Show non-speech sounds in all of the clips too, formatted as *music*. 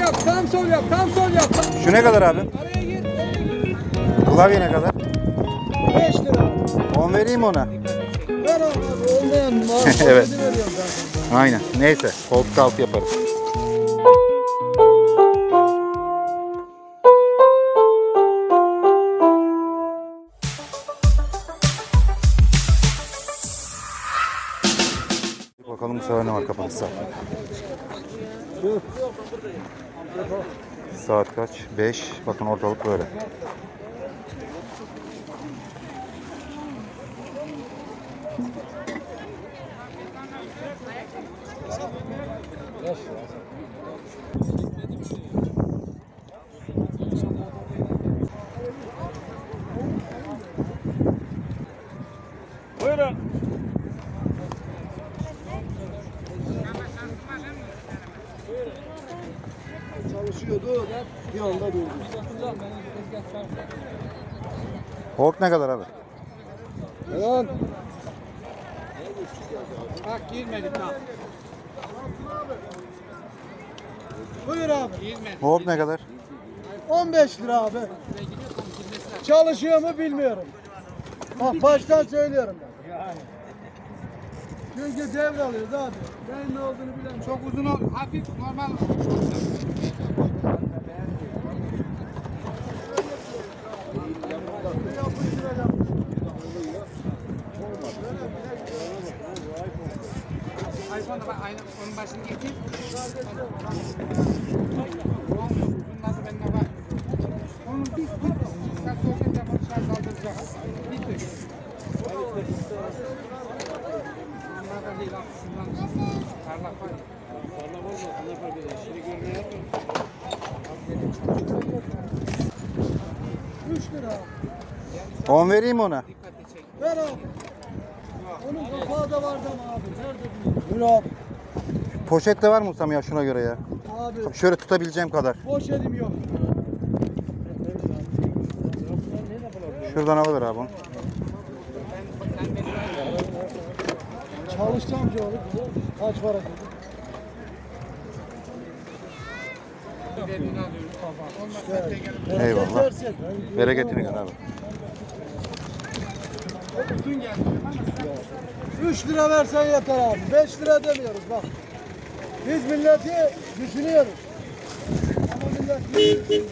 yap, tam sol yap, tam sol yap. Şu ne kadar abi? Araya gir, araya gir. Klavye ne kadar? 5 lira. 10 vereyim ona? Ver abi, olmayan. *laughs* Evet. Aynen. Neyse. Koltuk altı yaparız. Bakalım bu sefer ne var kapanışta. Saat kaç? 5. Bakın ortalık böyle. Buyurun. Çalışıyordu. Bir anda durdu. Hork ne kadar abi? Lan. Bak girmedik ha. Buyur abi. Hork ne kadar? 15 lira abi. Çalışıyor mu bilmiyorum. Bak baştan söylüyorum ben. Çünkü devralıyoruz abi. Ben ne olduğunu bilemem. Çok uzun ol, hafif normal. iPhone'a bak, başını getir. Uzunladı bende var. Onun bir, bir, sen sohbet yapalım, şarj aldıracak. Bitti. Bunlardan değil, abi, şundan. Parlak var ya. 3 lira. 10 vereyim mi ona? Ver abi. Onun kapağı da vardı ama abi. Nerede bu? Buyur abi. Poşette var mı Ustam ya şuna göre ya? Abi Şöyle tutabileceğim kadar. boş elim yok. Şuradan alıver abi onu. Çalışacağım amcaoğlu. Kaç para dedi? Eyvallah. Bereketini gör abi. uzun geldi. 3 lira versen yeter abi. 5 lira demiyoruz bak. Biz milleti düşünüyoruz. Ama millet düşünmüyor.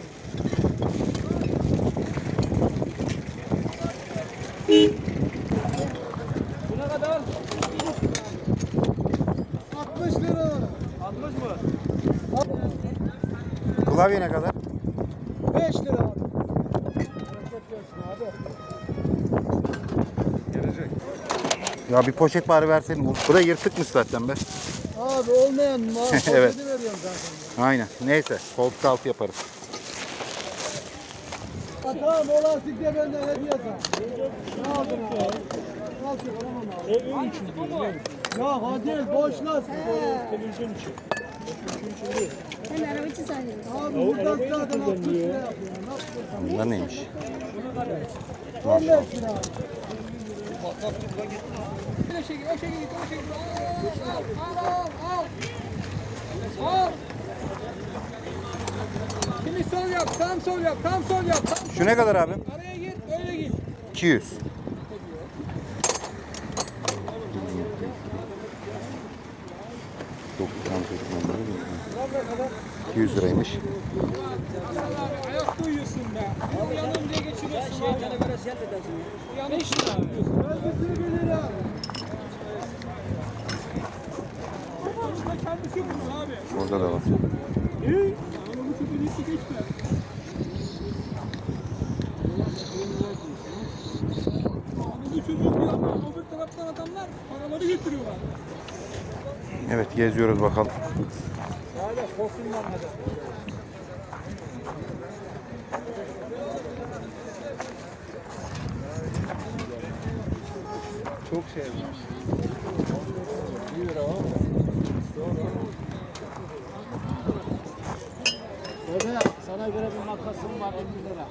Bu ne kadar? 60 lira. 60 mı? Klavye ne kadar? 5 lira abi. Abi. Ya bir poşet bari verseydin. Bu- Buraya yırtıkmış zaten be. Abi olmayan mal *laughs* Evet. veriyorum zaten. Aynen. Neyse. Koltuk altı yaparız. Tamam o lastik de benden hediye sana. Ne aldın abi? Al çıkaramam abi. Evin için değil. Ya hadi boş lastik. Televizyon için. Ben araba için sanıyorum. Abi buradan zaten 60 lira yapıyor. Bunlar neymiş? 15 lira abi. O şekil, o şekil, o şekil. Al, al, al, al. Şimdi sol yap, tam sol yap, tam sol yap. Tam Şu ne kadar abi? Araya gir, öyle gir. 200. Dokuz, on sekiz, on dokuz, 200 liraymış. Ayak duyuyorsun be. Uyanım diye geçiriyorsun abi. Uyanım. 5 lira abi. Öbürsünü 1 lira. Sonuçta kendisi bunun abi. Orada da var. İyi. Ama bu çocuğun hiç geçme. Ama bu çocuğun bir anda öbür taraftan adamlar paraları götürüyorlar. Evet geziyoruz bakalım. Çok şey var. Dede sana göre bir makasım var 50 lira.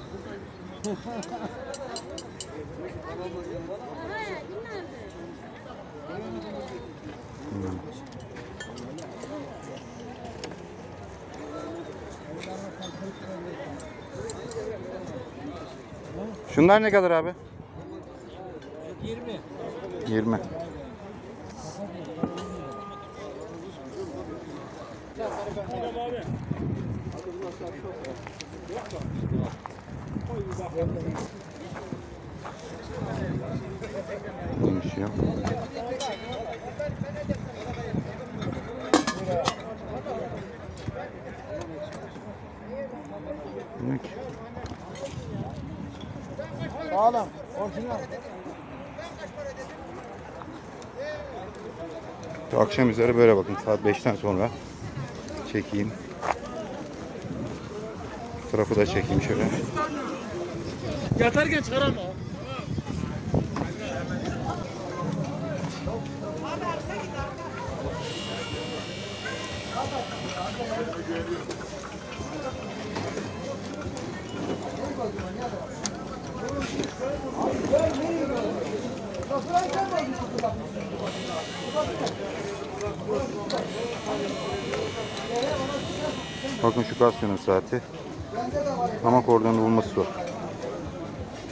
Şunlar ne kadar abi? 20. 20. Neymiş ya? Ki? Sağlam. Orijinal. Akşam üzeri böyle bakın saat 5'ten sonra çekeyim. Bu tarafı da çekeyim şöyle. Yatarken çıkaramam. Bakın şu Casio'nun saati. Ama kordonu bulması zor.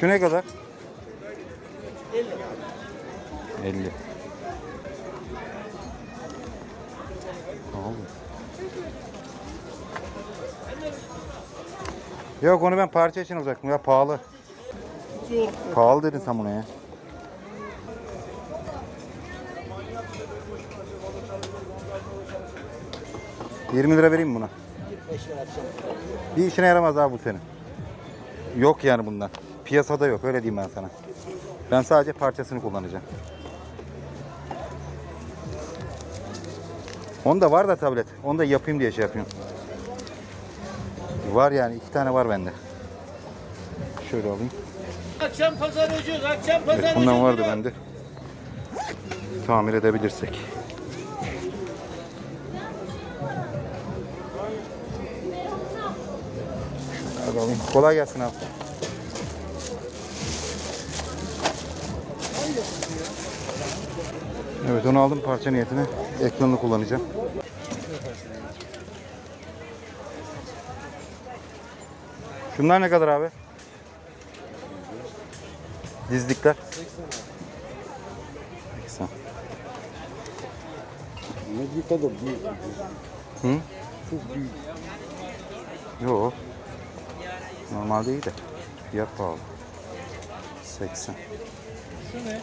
Şu ne kadar? 50. 50. Abi. Yok onu ben parça için alacaktım ya pahalı. Pahalı dedin sen buna ya. Yirmi lira vereyim buna? Bir işine yaramaz abi bu senin. Yok yani bundan. Piyasada yok öyle diyeyim ben sana. Ben sadece parçasını kullanacağım. Onda var da tablet. Onu da yapayım diye şey yapıyorum. Var yani iki tane var bende. Şöyle alayım. Akşam pazar ucuz. Akşam pazar Evet, bundan vardı bende. Tamir edebilirsek. Hadi alayım. Kolay gelsin abi. Evet onu aldım parça niyetine. Ekranını kullanacağım. Şunlar ne kadar abi? Dizlikler. 80. Ne kadar büyük. Hı? Çok büyük. Yok. Normalde iyi de. Fiyat pahalı. 80. Şu ne?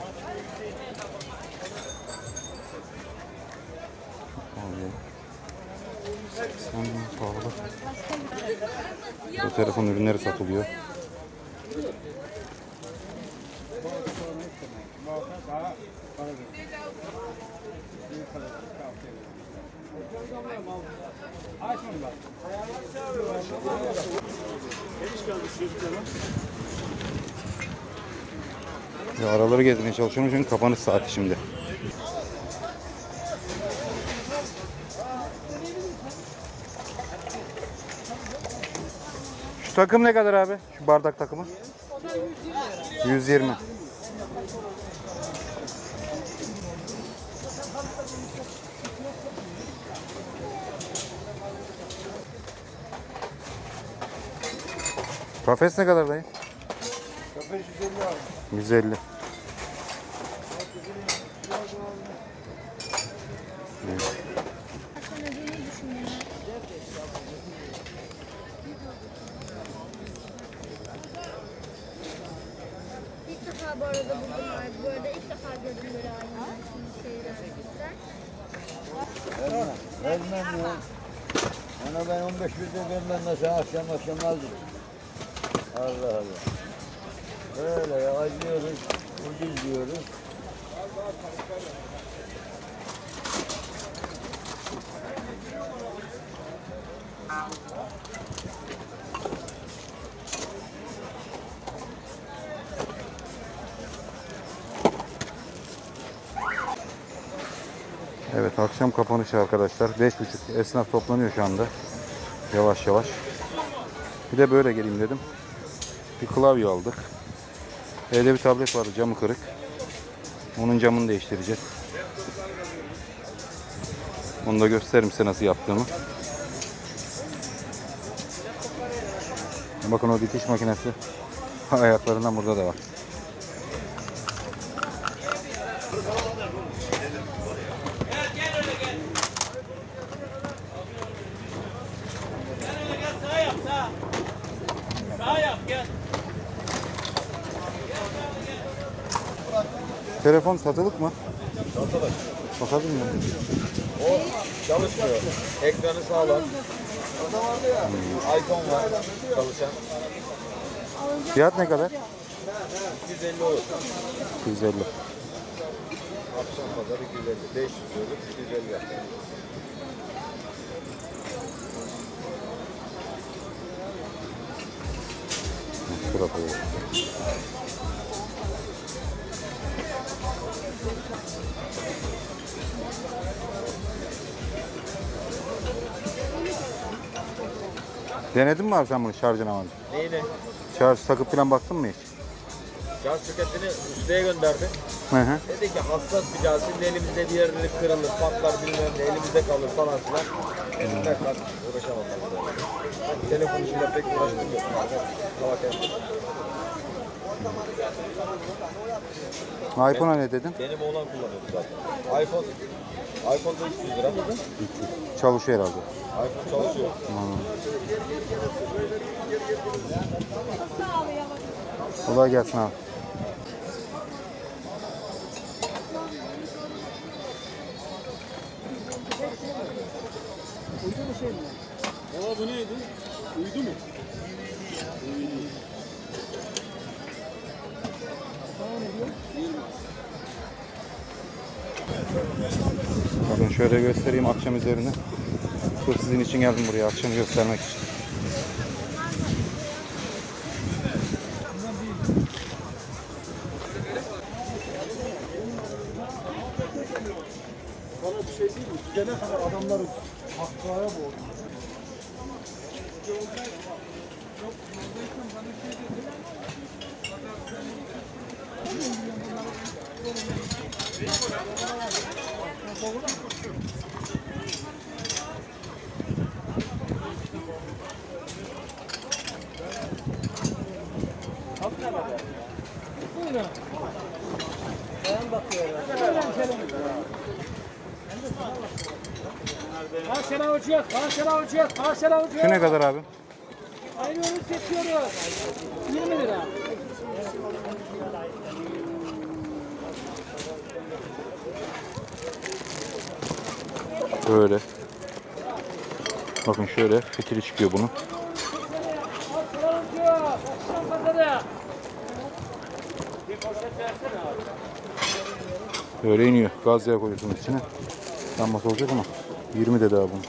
80 pahalı. Bu telefon ürünleri satılıyor. Ya araları gezmeye çalışıyorum çünkü kapanış saati şimdi. Şu takım ne kadar abi? Şu bardak takımı? 120. Kafes ne kadar dayı? Kafes 150 abi. 150. bu arada buldum var. Bu arada ilk defa gördüm böyle aynı şeyler. Vermem ya. Ona ben 15 bin vermem nasıl akşam akşam aldım. Allah Allah. Böyle ya acıyoruz, ucuz diyoruz. Evet akşam kapanışı arkadaşlar. 5.30 esnaf toplanıyor şu anda. Yavaş yavaş. Bir de böyle geleyim dedim. Bir klavye aldık. Evde bir tablet vardı camı kırık. Onun camını değiştireceğiz. Onu da gösteririm size nasıl yaptığımı. Bakın o dikiş makinesi *laughs* ayaklarından burada da var. Telefon satılık mı? Satılık. Bakabilir miyim? O çalışmıyor. Ekranı sağlam. iPhone var çalışan. Fiyat ne kadar? 250 olur. 250. Akşam pazarı 250. 500 olur. 250 yapar. Şurada koyuyorum. Denedin mi abi sen bunu şarjına mı? Neyini? Şarj takıp falan baktın mı hiç? Şarj soketini ustaya gönderdim. Hı hı. Dedi ki hassas bir cihaz. Şimdi elimizde bir yerleri kırılır, patlar bilmem ne, elimizde kalır falan filan. Elimde kal. Uğraşamam ben. Telefon işiyle pek uğraşmıyorum. Salak herif. iPhone'a ne dedin? Benim oğlan kullanıyordu zaten. iPhone iPhone da 300 lira. Çalışıyor herhalde. iPhone çalışıyor. Kolay gelsin abi. Aa bu neydi? Uydu mu? Bakın şöyle göstereyim akşam üzerine. Sırf sizin için geldim buraya akşamı göstermek için. Bana bir şey değil mi? Gidene kadar adamları hakkaya boğdu. Karşıla uçuyoruz, karşıla uçuyoruz, karşıla Şu uçuyoruz. ne kadar abi? Aynı ürün seçiyoruz. 20 lira. Böyle. Bakın şöyle fitili çıkıyor bunun. Böyle iniyor. Gaz yağı koyuyorsunuz içine. Yanması olacak ama 20 dedi abi bunun.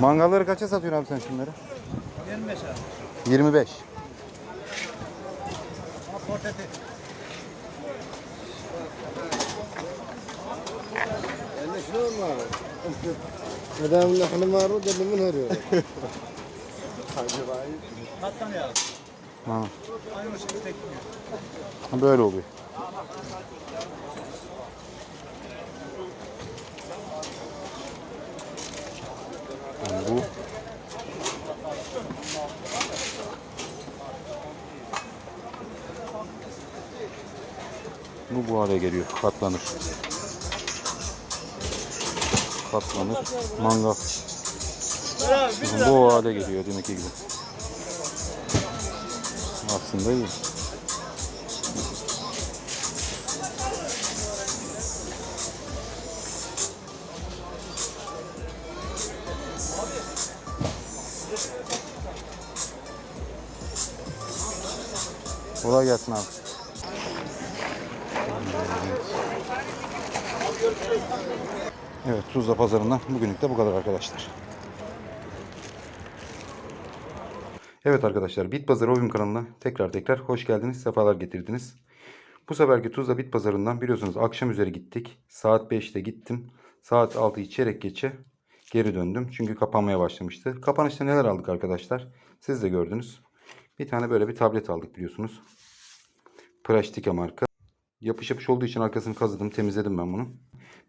Mangalları kaça satıyorsun abi sen şunları? 25 abi. 25. Porteti. Yani şunu mu abi? Adamın nakını var o demin arıyor. Kattan ya. Ha. Aynı o şekilde tekmiyor. Böyle oluyor. Yani bu Bu bu hale geliyor. Katlanır. Katlanır. Mangal. Bu hale geliyor demek ki gibi. Aslında iyi. Kolay gelsin abi. Evet Tuzla pazarından bugünlük de bu kadar arkadaşlar. Evet arkadaşlar Bit Pazarı Oyun kanalına tekrar tekrar hoş geldiniz. Sefalar getirdiniz. Bu seferki Tuzla Bit Pazarı'ndan biliyorsunuz akşam üzeri gittik. Saat 5'te gittim. Saat 6'yı çeyrek geçe geri döndüm. Çünkü kapanmaya başlamıştı. Kapanışta neler aldık arkadaşlar? Siz de gördünüz. Bir tane böyle bir tablet aldık biliyorsunuz. Prastika marka. Yapış yapış olduğu için arkasını kazıdım. Temizledim ben bunu.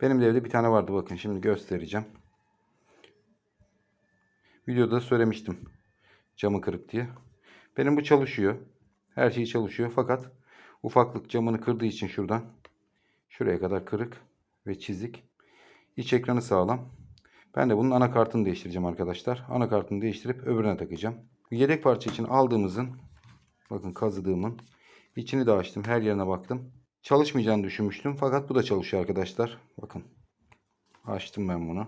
Benim de evde bir tane vardı bakın. Şimdi göstereceğim. Videoda söylemiştim. Camı kırık diye. Benim bu çalışıyor. Her şey çalışıyor. Fakat ufaklık camını kırdığı için şuradan şuraya kadar kırık ve çizik. İç ekranı sağlam. Ben de bunun anakartını değiştireceğim arkadaşlar. Anakartını değiştirip öbürüne takacağım. Yedek parça için aldığımızın bakın kazıdığımın içini de açtım. Her yerine baktım. Çalışmayacağını düşünmüştüm. Fakat bu da çalışıyor arkadaşlar. Bakın. Açtım ben bunu.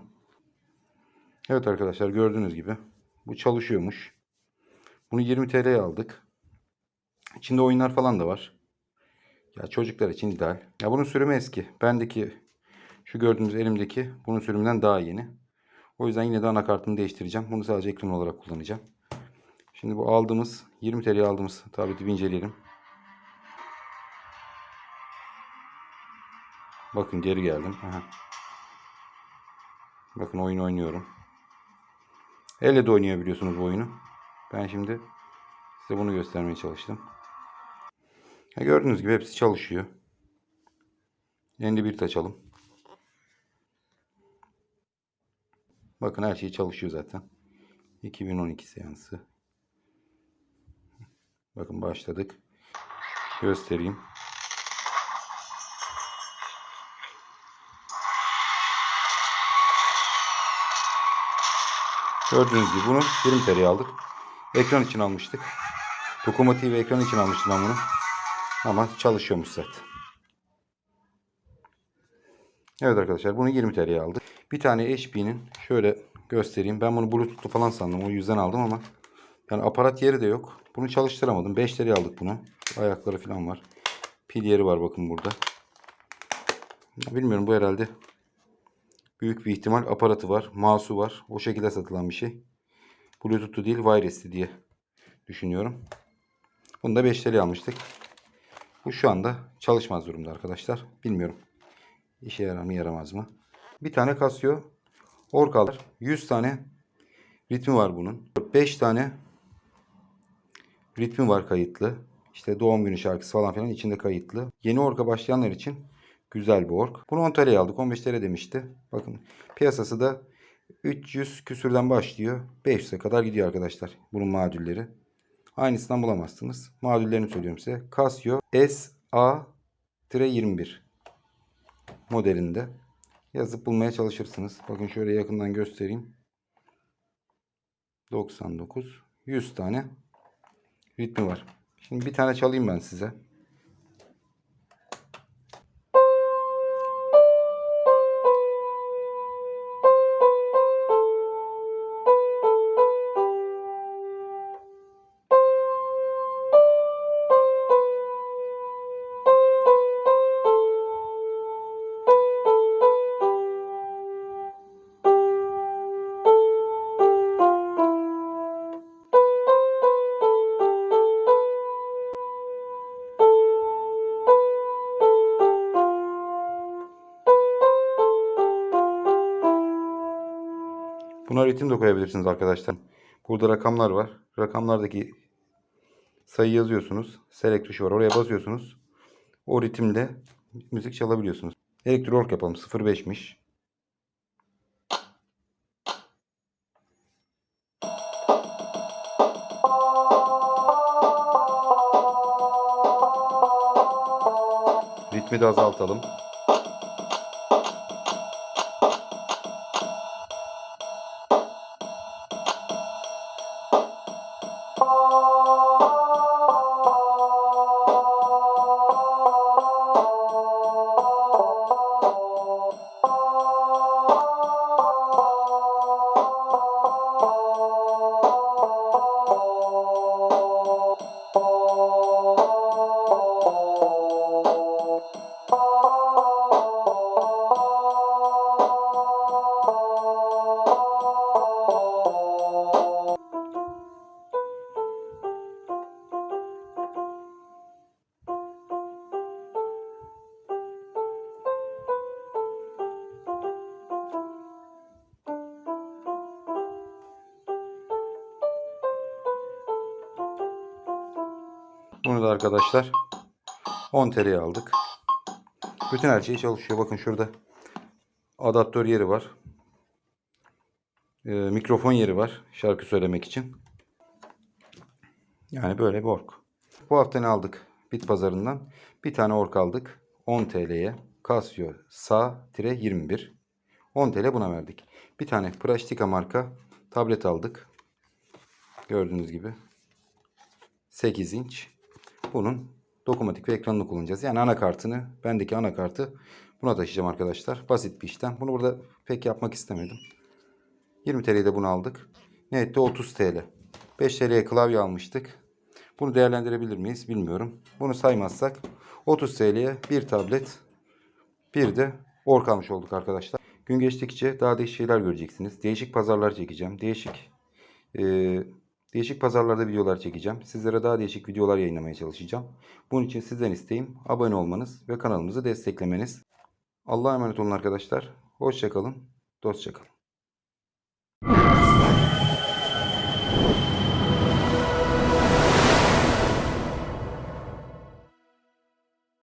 Evet arkadaşlar gördüğünüz gibi bu çalışıyormuş. Bunu 20 TL'ye aldık. İçinde oyunlar falan da var. Ya çocuklar için ideal. Ya bunun sürümü eski. Bendeki şu gördüğünüz elimdeki bunun sürümünden daha yeni. O yüzden yine de anakartını değiştireceğim. Bunu sadece ekran olarak kullanacağım. Şimdi bu aldığımız 20 TL'ye aldığımız tableti bir inceleyelim. Bakın geri geldim. Aha. Bakın oyun oynuyorum. Elle de oynayabiliyorsunuz bu oyunu. Ben şimdi size bunu göstermeye çalıştım. Ya gördüğünüz gibi hepsi çalışıyor. Yeni bir açalım. Bakın her şey çalışıyor zaten. 2012 seansı. Bakın başladık. Göstereyim. Gördüğünüz gibi bunu 20 TL'ye aldık. Ekran için almıştık. Dokunmatik ve ekran için almıştım ben bunu. Ama çalışıyormuş zaten. Evet arkadaşlar bunu 20 TL'ye aldık. Bir tane HP'nin şöyle göstereyim. Ben bunu Bluetooth'lu falan sandım. O yüzden aldım ama yani aparat yeri de yok. Bunu çalıştıramadım. 5 TL'ye aldık bunu. Ayakları falan var. Pil yeri var bakın burada. Bilmiyorum bu herhalde büyük bir ihtimal aparatı var. Mouse'u var. O şekilde satılan bir şey. Bluetooth'lu değil wireless'li diye düşünüyorum. Bunu da 5 TL almıştık. Bu şu anda çalışmaz durumda arkadaşlar. Bilmiyorum. İşe yarar mı yaramaz mı? Bir tane Casio Orcal 100 tane ritmi var bunun. 5 tane ritmi var kayıtlı. İşte doğum günü şarkısı falan filan içinde kayıtlı. Yeni orka başlayanlar için güzel bir ork. Bunu 10 TL'ye aldık. 15 TL demişti. Bakın piyasası da 300 küsürden başlıyor. 500'e kadar gidiyor arkadaşlar. Bunun modülleri. Aynısından bulamazsınız. Modüllerini söylüyorum size. Casio SA-21 modelinde. Yazıp bulmaya çalışırsınız. Bakın şöyle yakından göstereyim. 99 100 tane ritmi var. Şimdi bir tane çalayım ben size. Buna ritim de koyabilirsiniz arkadaşlar. Burada rakamlar var. Rakamlardaki sayı yazıyorsunuz. Select tuşu var. Oraya basıyorsunuz. O ritimle müzik çalabiliyorsunuz. Elektro yapalım. 05'miş. Ritmi de azaltalım. Bunu da arkadaşlar 10 TL'ye aldık. Bütün her şey çalışıyor. Bakın şurada adaptör yeri var. Ee, mikrofon yeri var şarkı söylemek için. Yani böyle bir ork. Bu hafta ne aldık? Bit pazarından. Bir tane ork aldık. 10 TL'ye. Casio SA-21. 10 TL buna verdik. Bir tane Prashtika marka tablet aldık. Gördüğünüz gibi. 8 inç. Bunun dokunmatik ve ekranını kullanacağız. Yani anakartını, bendeki anakartı buna taşıyacağım arkadaşlar. Basit bir işlem. Bunu burada pek yapmak istemedim. 20 TL'ye de bunu aldık. Ne etti? 30 TL. 5 TL'ye klavye almıştık. Bunu değerlendirebilir miyiz bilmiyorum. Bunu saymazsak 30 TL'ye bir tablet bir de ork almış olduk arkadaşlar. Gün geçtikçe daha değişik şeyler göreceksiniz. Değişik pazarlar çekeceğim. Değişik eee, değişik pazarlarda videolar çekeceğim. Sizlere daha değişik videolar yayınlamaya çalışacağım. Bunun için sizden isteğim abone olmanız ve kanalımızı desteklemeniz. Allah'a emanet olun arkadaşlar. Hoşçakalın. Dostça kalın.